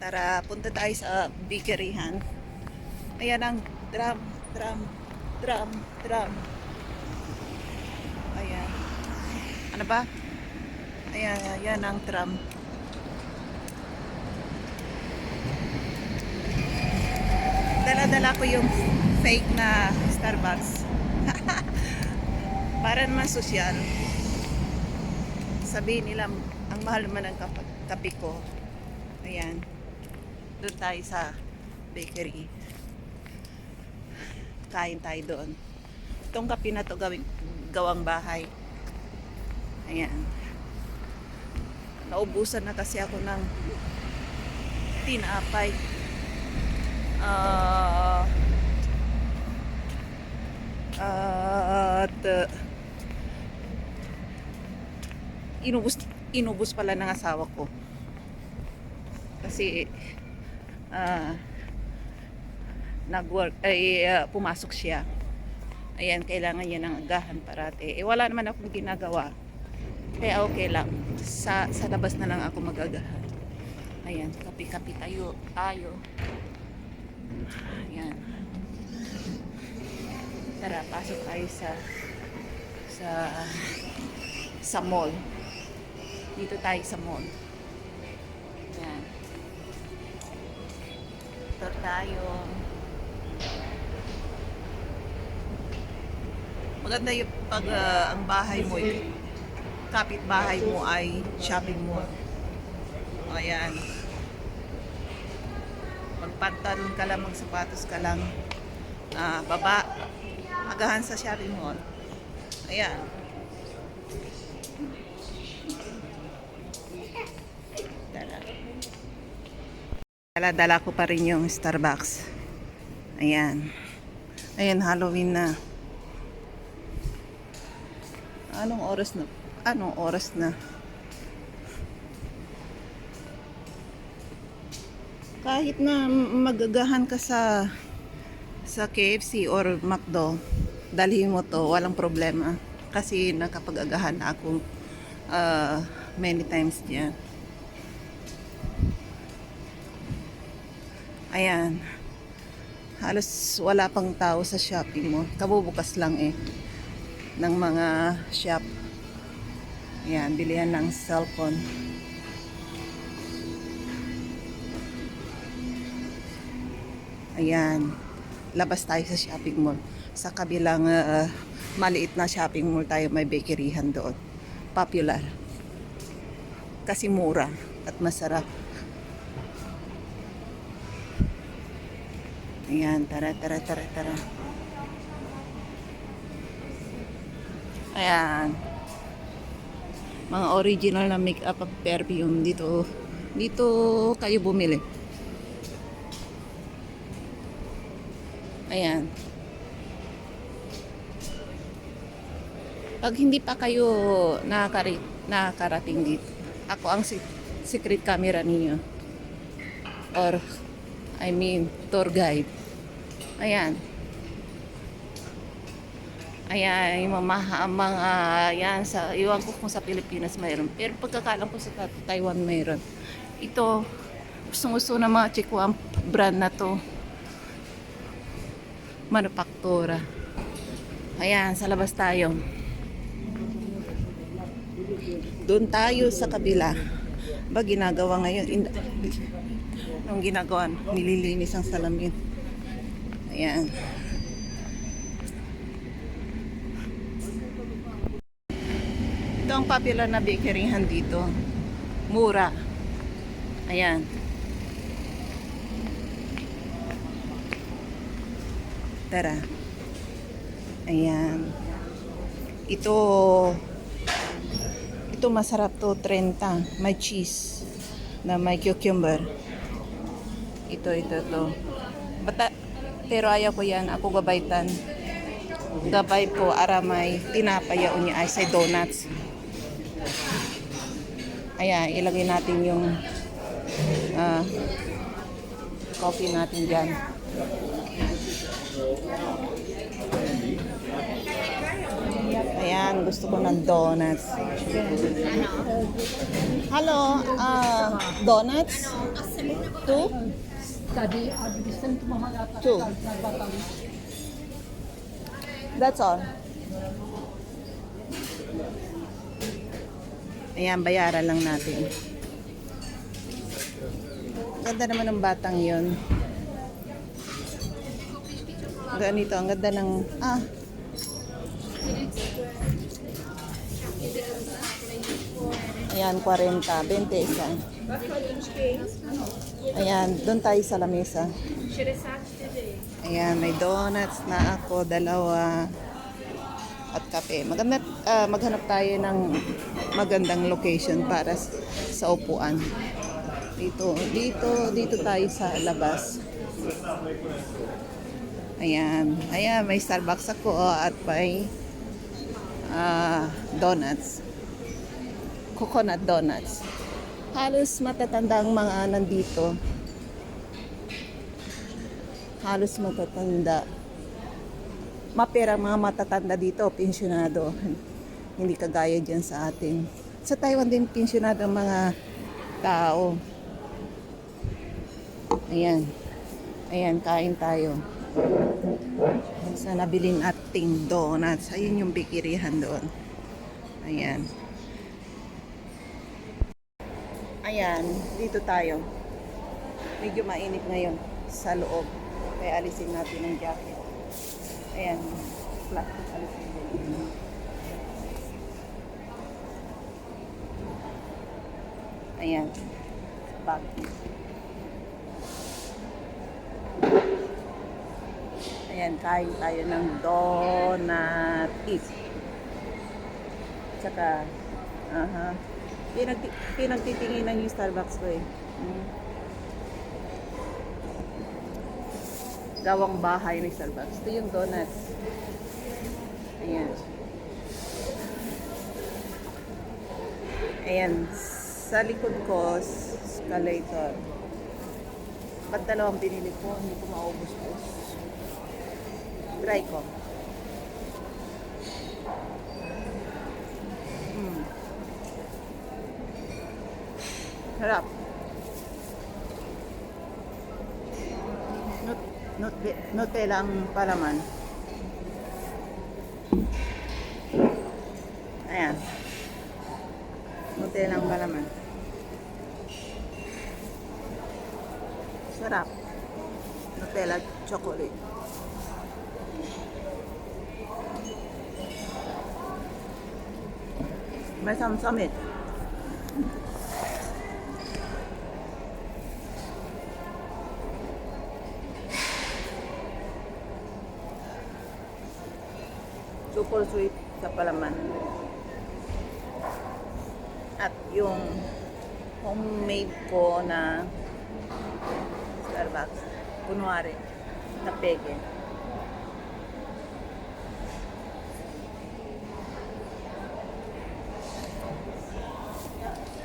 Tara, punta tayo sa bakeryhan. Ayan ang drum, drum, drum, drum. Ayan. Ano ba? Ayan, ayan ang drum. Dala-dala ko yung fake na Starbucks. Para naman sosyal. Sabihin nila, ang mahal naman ng kap- kape ko. Ayan. Doon tayo sa bakery. Kain tayo doon. Itong kape na to gawing, gawang bahay. Ayan. Naubusan na kasi ako ng tinapay. Ah... at uh, inubos inubos pala ng asawa ko kasi ah. Nag-work ay ah, pumasok siya. Ayan kailangan niya ng agahan parate eh wala naman akong ginagawa. Kaya okay lang. Sa, sa labas na lang ako magagahan. Ayan kapi-kapi tayo tayo. Ayan. Tara, pasok tayo sa sa sa mall. Dito tayo sa mall. Tayo. Maganda yung pag ah, ang bahay mo, kapit bahay mo ay shopping mall. Ayan. Magpantalon ka lang, magsapatos ka lang. Ah, baba, agahan sa shopping mall. Ayan. Dala-dala ko pa rin yung Starbucks. Ayan. Ayan, Halloween na. Anong oras na? Anong oras na? Kahit na magagahan ka sa sa KFC or McDo, dalhin mo to, walang problema. Kasi nakapag-agahan na ako uh, many times diyan. Ayan. Halos wala pang tao sa shopping mo. Kabubukas lang eh ng mga shop. Ayan, bilihan ng cellphone. Ayan labas tayo sa shopping mall. Sa kabilang ah, maliit na shopping mall tayo may bakeryhan doon. Popular. Kasi mura at masarap. Ayan, tara, tara, tara, tara. Ayan. Mga original na makeup at perfume dito. Dito kayo bumili. Ayan. Pag hindi pa kayo nakakari, nakakarating dito, ako ang si- secret camera ninyo. Or, I mean, tour guide. Ayan. Ayan, yung mga, mga, yan, sa, iwan ko kung sa Pilipinas mayroon. Pero pagkakalam ko sa Ta- Taiwan mayroon. Ito, gusto-gusto ng mga chikwa brand na to manufaktura. Ayan, sa labas tayo. Doon tayo sa kabila. Ba ginagawa ngayon? In, yung ginagawa, nililinis ang salamin. Ayan. Ito ang popular na bakeryhan dito. Mura. Ayan. Tara. Ayan. Ito ito masarap to 30. May cheese na may cucumber. Ito ito to. Bata, pero ayaw ko yan. Ako gabaytan. Gabay po aramay tinapaya unya ay say donuts. Ayan, ilagay natin yung ah, coffee natin dyan. Ayan, gusto ko ng donuts. Hello, ah, donuts? Two? Study at the distance mahal ata. Two. That's all. Ayan, bayaran lang natin. Ganda naman ng batang yon. Ganito, ang ganda ng... Ah, Ayan, 40, 20 isa. Ayan, doon tayo sa lamesa. Ayan, may donuts na ako, dalawa. At kape. Maganda, ah, maghanap tayo ng magandang location para sa upuan. Dito, dito, dito tayo sa labas. Ayan, ayan, may Starbucks ako oh, at may ah, donuts. Coconut donuts. Halos matatanda ang mga nandito. Halos matatanda. Mapera mga matatanda dito, pensyonado. Hindi kagaya dyan sa atin. Sa Taiwan din pensyonado ang mga tao. Ayan. Ayan, kain tayo. Sa nabilin ating donuts. Ayun yung bikirihan doon. Ayan. Ayan, dito tayo. Medyo mainit ngayon sa loob. Kaya alisin natin ang jacket. Ayan, plastic alisin din. Ayan, bag. Ayan, kain tayo ng donut eat. Tsaka, aha. Pinag pinagtitinginan yung Starbucks ko eh. Mm. Gawang bahay ng Starbucks. Ito yung donuts. Ayan. Ayan. Sa likod ko, escalator. Ba't dalawang binili ko? Hindi ko maubos po. Try ko. Harap. Nut nut Nutella ang palaman. Ayan. Nutella ang palaman. Sarap. Nutella chocolate. May samsamit. Super sweet sa palaman. At yung homemade ko na Starbucks, kunwari, na peke.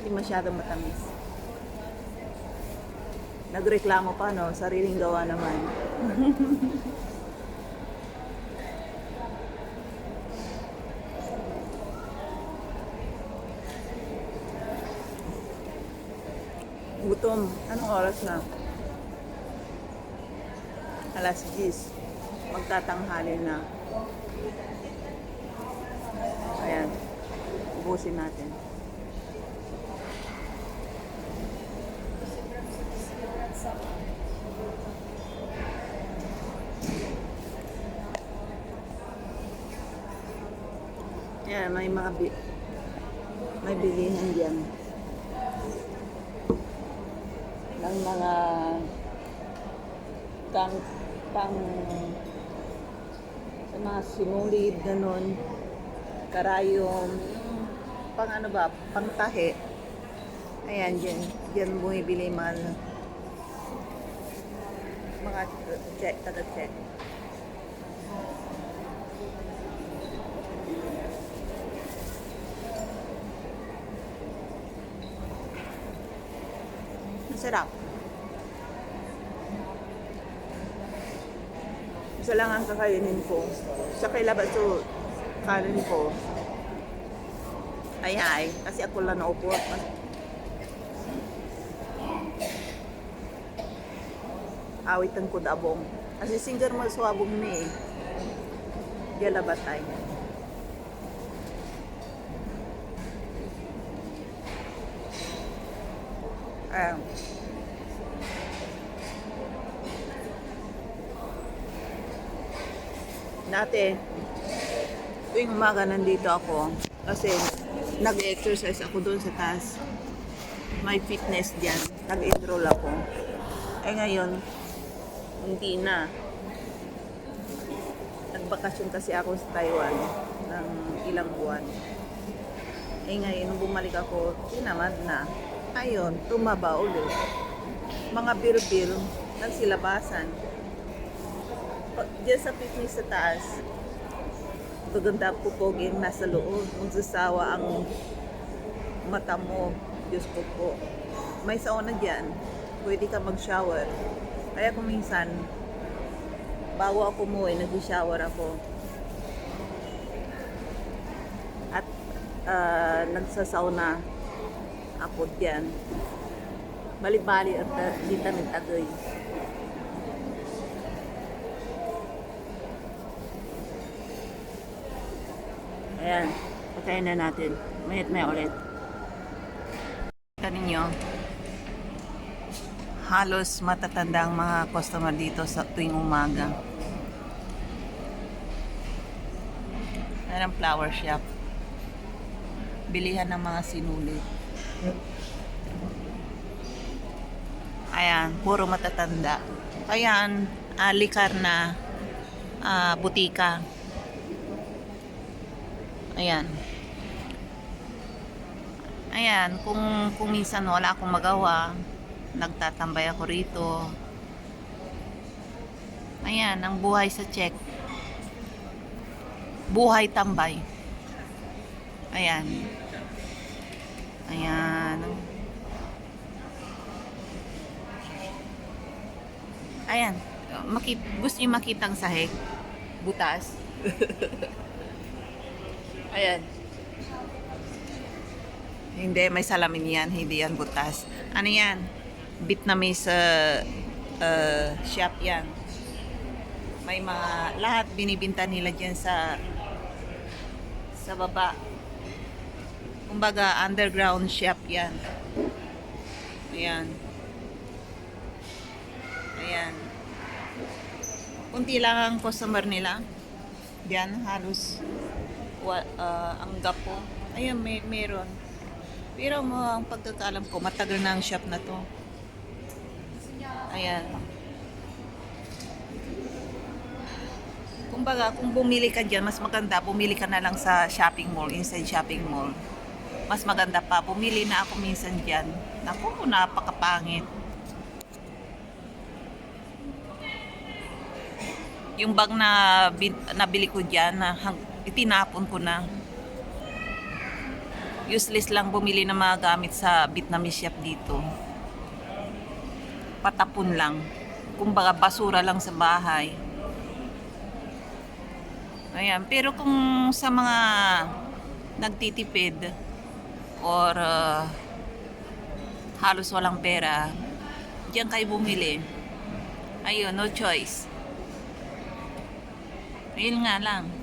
Hindi masyadong matamis. Nagreklamo pa, no? Sariling gawa naman. Gutom. Anong oras na? Alas 10. Magtatanghali na. Ayan. Ubusin natin. Ayan, may mga bi- may bilihan diyan. Ng mga pang pang sa mga sinulid ganun. Karayom. Pang ano ba? Pang tahe. Ayan dyan dyan bumibili mga mga check taga Masarap. Isa lang ang kakainin ko. Sa kay labaso, kanin ko. Ay ay, kasi ako lang naupo. awitan ko dabong. Kasi singer mo suwabong mi eh. Diyan batay. Dati, tuwing umaga nandito ako kasi nag-exercise ako doon sa taas. May fitness dyan. Nag-enroll ako. Eh ngayon, hindi na. Nagbakasyon kasi ako sa Taiwan ng ilang buwan. Eh ngayon, nung bumalik ako, tinamad na. Ayun, tumaba ulit. Mga bil-bil, nagsilabasan. Pag Diyan sa fitness sa taas, maganda ang pupoging nasa loob. Magsasawa ang mata mo. Diyos ko po. May sauna dyan. Pwede ka mag-shower. Kaya kung minsan, bago ako umuwi, nag-shower ako. At ah, nagsasauna ako dyan. Bali-bali at uh, dito nagtagoy. Ayan, patayin na natin. Mayat may ulit. Kita ninyo, halos matatanda ang mga customer dito sa tuwing umaga. Ayan flower shop. Bilihan ng mga sinulit. Ayan, puro matatanda. Ayan, ah, likar na ah, butika. Ayan. Ayan, kung, kung minsan wala akong magawa, nagtatambay ako rito. Ayan, ang buhay sa check. Buhay tambay. Ayan. Ayan. Ayan. Makit, gusto niyo makita ang sahig? Butas. Ayan. Hindi, may salamin yan. Hindi yan butas. Ano yan? Vietnamese uh, uh, shop yan. May mga, lahat binibinta nila dyan sa sa baba. Kumbaga, underground shop yan. Ayan. Ayan. Kunti lang ang customer nila. Diyan, halos ah, ang gapo. Ayan, may, meron. Pero mo, ang pagkakalam ko, matagal na ang shop na to. Ayan. Kumbaga, kung bumili ka dyan, mas maganda, bumili ka na lang sa shopping mall, inside shopping mall. Mas maganda pa, bumili na ako minsan dyan. Naku, napakapangit. Yung bag na nabili ko dyan, na itinapon ko na. Useless lang bumili ng mga gamit sa Vietnamese shop dito. Patapon lang. Kumbaga basura lang sa bahay. Ayan. Pero kung sa mga nagtitipid or uh, halos walang pera, diyan kayo bumili. Ayun, no choice. Ayun nga lang.